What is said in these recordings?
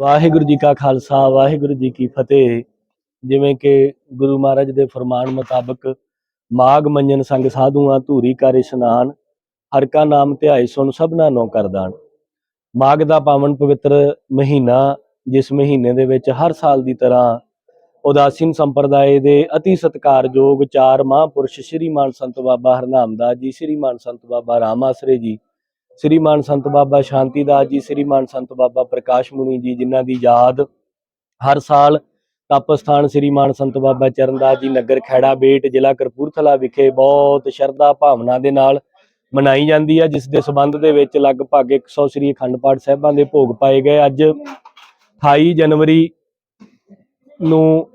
ਵਾਹਿਗੁਰੂ ਜੀ ਕਾ ਖਾਲਸਾ, ਵਾਹਿਗੁਰੂ ਜੀ ਕੀ ਫਤਿਹ। ਜਿਵੇਂ ਕਿ ਗੁਰੂ ਮਹਾਰਾਜ ਦੇ ਫਰਮਾਨ ਮੁਤਾਬਕ ਮਾਗ ਮੰਜਨ ਸੰਗ ਸਾਧੂਆਂ ਧੂਰੀ ਕਰ ਇਸ਼ਨਾਨ, ਹਰ ਕਾ ਨਾਮ ਧਿਆਏ ਸੁਨ ਸਭਨਾ ਨੋ ਕਰਦਾਨ ਮਾਗ ਦਾ ਪਾਵਨ ਪਵਿੱਤਰ ਮਹੀਨਾ, ਜਿਸ ਮਹੀਨੇ ਦੇ ਵਿੱਚ ਹਰ ਸਾਲ ਦੀ ਤਰ੍ਹਾਂ ਉਦਾਸੀਨ ਸੰਪਰਦਾਇ ਦੇ ਅਤੀ ਸਤਿਕਾਰਯੋਗ ਚਾਰ ਮਹਾਂਪੁਰਸ਼ ਸ਼੍ਰੀਮਾਨ ਸੰਤ ਬਾਬਾ ਹਰਨਾਮ ਦਾਸ ਜੀ ਸ਼੍ਰੀਮਾਨ ਸੰਤ ਬਾਬਾ ਰਾਮ ਆਸਰੇ ਜੀ ਸ੍ਰੀ ਸ੍ਰੀਮਾਨ ਸੰਤ ਬਾਬਾ ਸ਼ਾਂਤੀਦਾਸ ਜੀ, ਸ੍ਰੀ ਸ੍ਰੀਮਾਨ ਸੰਤ ਬਾਬਾ ਪ੍ਰਕਾਸ਼ ਮੁਨੀ ਜੀ, ਜਿਨ੍ਹਾਂ ਦੀ ਯਾਦ ਹਰ ਸਾਲ ਤਪਸਥਾਨ ਸ੍ਰੀਮਾਨ ਸੰਤ ਬਾਬਾ ਚਰਨਦਾਸ ਜੀ ਨਗਰ ਖੈੜਾ ਬੇਟ ਜ਼ਿਲ੍ਹਾ ਕਰਪੂਰਥਲਾ ਵਿਖੇ ਬਹੁਤ ਸ਼ਰਧਾ ਭਾਵਨਾ ਦੇ ਨਾਲ ਮਨਾਈ ਜਾਂਦੀ ਹੈ, ਜਿਸ ਦੇ ਸਬੰਧ ਦੇ ਵਿੱਚ ਲਗਭਗ 100 ਸ੍ਰੀ ਅਖੰਡ ਪਾਠ ਸਾਹਿਬਾਂ ਦੇ ਭੋਗ ਪਾਏ ਗਏ। ਅੱਜ 28 ਜਨਵਰੀ ਨੂੰ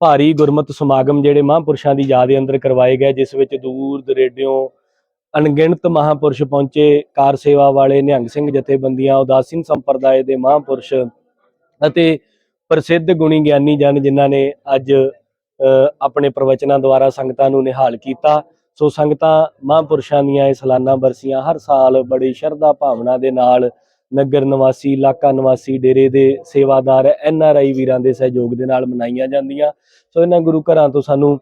ਭਾਰੀ ਗੁਰਮਤਿ ਸਮਾਗਮ ਜਿਹੜੇ ਮਹਾਂਪੁਰਸ਼ਾਂ ਦੀ ਯਾਦ ਦੇ ਅੰਦਰ ਕਰਵਾਏ ਗਏ, ਜਿਸ ਵਿੱਚ ਦੂਰ ਦਰੇਡਿਓਂ ਅਣਗਿਣਤ ਮਹਾਂਪੁਰਸ਼ ਪਹੁੰਚੇ ਕਾਰ ਸੇਵਾ ਵਾਲੇ ਨਿਹੰਗ ਸਿੰਘ ਜਥੇਬੰਦੀਆਂ ਉਦਾਸੀਨ ਸੰਪਰਦਾਇ ਦੇ ਮਹਾਂਪੁਰਸ਼ ਅਤੇ ਪ੍ਰਸਿੱਧ ਗੁਣੀ ਗਿਆਨੀ ਜਨ ਜਿਨ੍ਹਾਂ ਨੇ ਅੱਜ ਅ, ਆਪਣੇ ਪ੍ਰਵਚਨਾਂ ਦੁਆਰਾ ਸੰਗਤਾਂ ਨੂੰ ਨਿਹਾਲ ਕੀਤਾ। ਸੋ ਸੰਗਤਾਂ ਮਹਾਂਪੁਰਸ਼ਾਂ ਦੀਆਂ ਇਹ ਸਾਲਾਨਾ ਬਰਸੀਆਂ ਹਰ ਸਾਲ ਬੜੀ ਸ਼ਰਧਾ ਭਾਵਨਾ ਦੇ ਨਾਲ ਨਗਰ ਨਿਵਾਸੀ ਇਲਾਕਾ ਨਿਵਾਸੀ ਡੇਰੇ ਦੇ ਸੇਵਾਦਾਰ ਐਨ ਆਰ ਆਈ ਵੀਰਾਂ ਦੇ ਸਹਿਯੋਗ ਦੇ ਨਾਲ ਮਨਾਈਆਂ ਜਾਂਦੀਆਂ। ਸੋ ਇਹਨਾਂ ਗੁਰੂ ਘਰਾਂ ਤੋਂ ਸਾਨੂੰ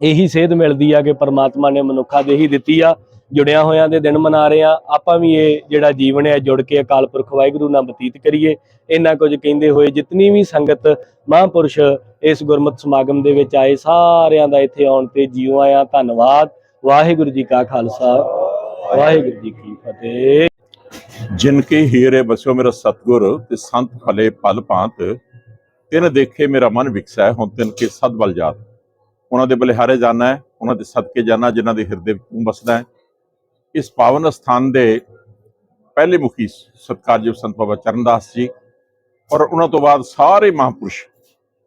ਇਹੀ ਸੇਧ ਮਿਲਦੀ ਆ ਕਿ ਪਰਮਾਤਮਾ ਨੇ ਮਨੁੱਖਾ ਦੇਹੀ ਦਿੱਤੀ ਆ। ਜੁੜਿਆ ਹੋਇਆਂ ਦੇ ਦਿਨ ਮਨਾ ਰਹੇ ਆ। ਆਪਾਂ ਵੀ ਇਹ ਜਿਹੜਾ ਜੀਵਨ ਹੈ, ਜੁੜ ਕੇ ਅਕਾਲ ਪੁਰਖ ਵਾਹਿਗੁਰੂ ਨਾਲ ਬਤੀਤ ਕਰੀਏ। ਇਹਨਾਂ ਕੁਝ ਕਹਿੰਦੇ ਹੋਏ ਜਿਤਨੀ ਵੀ ਸੰਗਤ ਮਹਾਂਪੁਰਸ਼ ਇਸ ਗੁਰਮਤਿ ਸਮਾਗਮ ਦੇ ਵਿੱਚ ਆਏ, ਸਾਰਿਆਂ ਦਾ ਇੱਥੇ ਆਉਣ ਤੇ ਜੀਓ ਆਇਆ। ਧੰਨਵਾਦ। ਵਾਹਿਗੁਰੂ ਜੀ ਕਾ ਖਾਲਸਾ। ਵਾਹਿਗੁਰੂ ਜੀ ਕੀ ਫਤਿਹ। ਜਿਨ ਕੇ ਹੀਰੇ ਬਸਿਓ ਮੇਰਾ ਸਤਗੁਰ ਤੇ ਸੰਤ ਭਲੇ ਪਲ ਭਾਂਤ ਤਿਨ ਦੇਖੇ ਮੇਰਾ ਮਨ ਵਿਕਸੈ, ਹੁਣ ਤਿਨ ਕੇ ਸਦ ਬਲ ਜਾਤ। ਉਹਨਾਂ ਦੇ ਬਲਿਹਾਰੇ ਜਾਣਾ ਹੈ ਉਹਨਾਂ ਦੇ ਸਦਕੇ ਜਾਣਾ ਜਿਨ੍ਹਾਂ ਦੇ ਹਿਰਦੇ ਵਿੱਚ ਤੂੰ ਹੈ। ਇਸ ਪਾਵਨ ਸਥਾਨ ਦੇ ਪਹਿਲੇ ਮੁਖੀ ਸਤਕਾਰਯੋਗ ਸੰਤ ਬਾਬਾ ਚਰਨਦਾਸ ਜੀ ਔਰ ਉਹਨਾਂ ਤੋਂ ਬਾਅਦ ਸਾਰੇ ਮਹਾਂਪੁਰਸ਼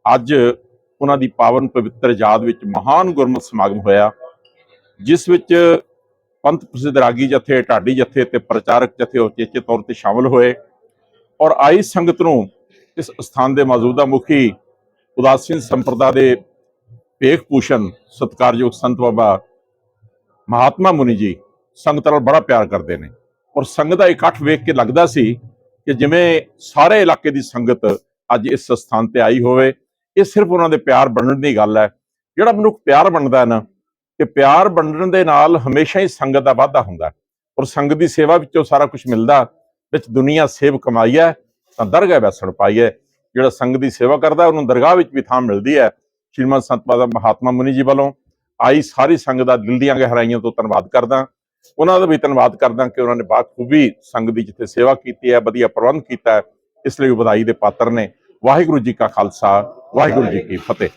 ਅੱਜ ਉਹਨਾਂ ਦੀ ਪਾਵਨ ਪਵਿੱਤਰ ਯਾਦ ਵਿੱਚ ਮਹਾਨ ਗੁਰਮਤਿ ਸਮਾਗਮ ਹੋਇਆ, ਜਿਸ ਵਿੱਚ ਪੰਥ ਪ੍ਰਸਿੱਧ ਰਾਗੀ ਜਥੇ, ਢਾਡੀ ਜਥੇ ਤੇ ਪ੍ਰਚਾਰਕ ਜਥੇ ਉਚੇਚੇ ਤੌਰ ਤੇ ਸ਼ਾਮਲ ਹੋਏ ਔਰ ਆਈ ਸੰਗਤ ਨੂੰ ਇਸ ਸਥਾਨ ਦੇ ਮੌਜੂਦਾ ਮੁਖੀ ਉਦਾਸੀਨ ਸੰਪਰਦਾ ਦੇ ਭੇਖ ਪੂਸ਼ਨ ਸਤਕਾਰਯੋਗ ਸੰਤ ਬਾਬਾ ਮਹਾਤਮਾ ਮੁਨੀ ਜੀ ਸੰਗਤ ਨਾਲ ਬੜਾ ਪਿਆਰ ਕਰਦੇ ਨੇ। ਔਰ ਸੰਗਤ ਦਾ ਇਕੱਠ ਵੇਖ ਕੇ ਲੱਗਦਾ ਸੀ ਕਿ ਜਿਵੇਂ ਸਾਰੇ ਇਲਾਕੇ ਦੀ ਸੰਗਤ ਅੱਜ ਇਸ ਸਥਾਨ ਤੇ ਆਈ ਹੋਵੇ, ਇਹ ਸਿਰਫ ਉਹਨਾਂ ਦੇ ਪਿਆਰ ਬਣਨ ਦੀ ਗੱਲ ਹੈ। ਜਿਹੜਾ ਮਨੁੱਖ ਪਿਆਰ ਬਣਦਾ ਹੈ ਨਾ ਕਿ ਪਿਆਰ ਵੰਡਣ ਦੇ ਨਾਲ ਹਮੇਸ਼ਾ ਹੀ ਸੰਗਤ ਦਾ ਵਾਧਾ ਹੁੰਦਾ ਔਰ ਸੰਗਤ ਦੀ ਸੇਵਾ ਵਿੱਚੋਂ ਸਾਰਾ ਕੁਝ ਮਿਲਦਾ, ਵਿੱਚ ਦੁਨੀਆ ਸੇਵ ਕਮਾਈ ਹੈ, ਤਾਂ ਦਰਗਾਹ ਵੈਸਣ ਪਾਈ ਹੈ। ਜਿਹੜਾ ਸੰਗਤ ਦੀ ਸੇਵਾ ਕਰਦਾ ਉਹਨੂੰ ਦਰਗਾਹ ਵਿੱਚ ਵੀ ਥਾਂ ਮਿਲਦੀ ਹੈ। ਸ਼੍ਰੀਮਦ ਸੰਤ ਬਾਬਾ ਮਹਾਤਮਾ ਮੁਨੀ ਜੀ ਵੱਲੋਂ ਆਈ ਸਾਰੀ ਸੰਗਤ ਦਾ ਦਿਲ ਦੀਆਂ ਗਹਿਰਾਈਆਂ ਤੋਂ ਧੰਨਵਾਦ ਕਰਦਾ। ਉਹਨਾਂ ਦਾ ਵੀ ਧੰਨਵਾਦ ਕਰਦਾ ਕਿ ਉਹਨਾਂ ਨੇ ਬਾਖੂਬੀ ਸੰਗਤ ਦੀ ਜਿੱਥੇ ਸੇਵਾ ਕੀਤੀ ਹੈ, ਵਧੀਆ ਪ੍ਰਬੰਧ ਕੀਤਾ ਹੈ, ਇਸ ਲਈ ਉਹ ਵਧਾਈ ਦੇ ਪਾਤਰ ਨੇ। ਵਾਹਿਗੁਰੂ ਜੀ ਕਾ ਖਾਲਸਾ, ਵਾਹਿਗੁਰੂ ਜੀ ਕੀ ਫਤਿਹ।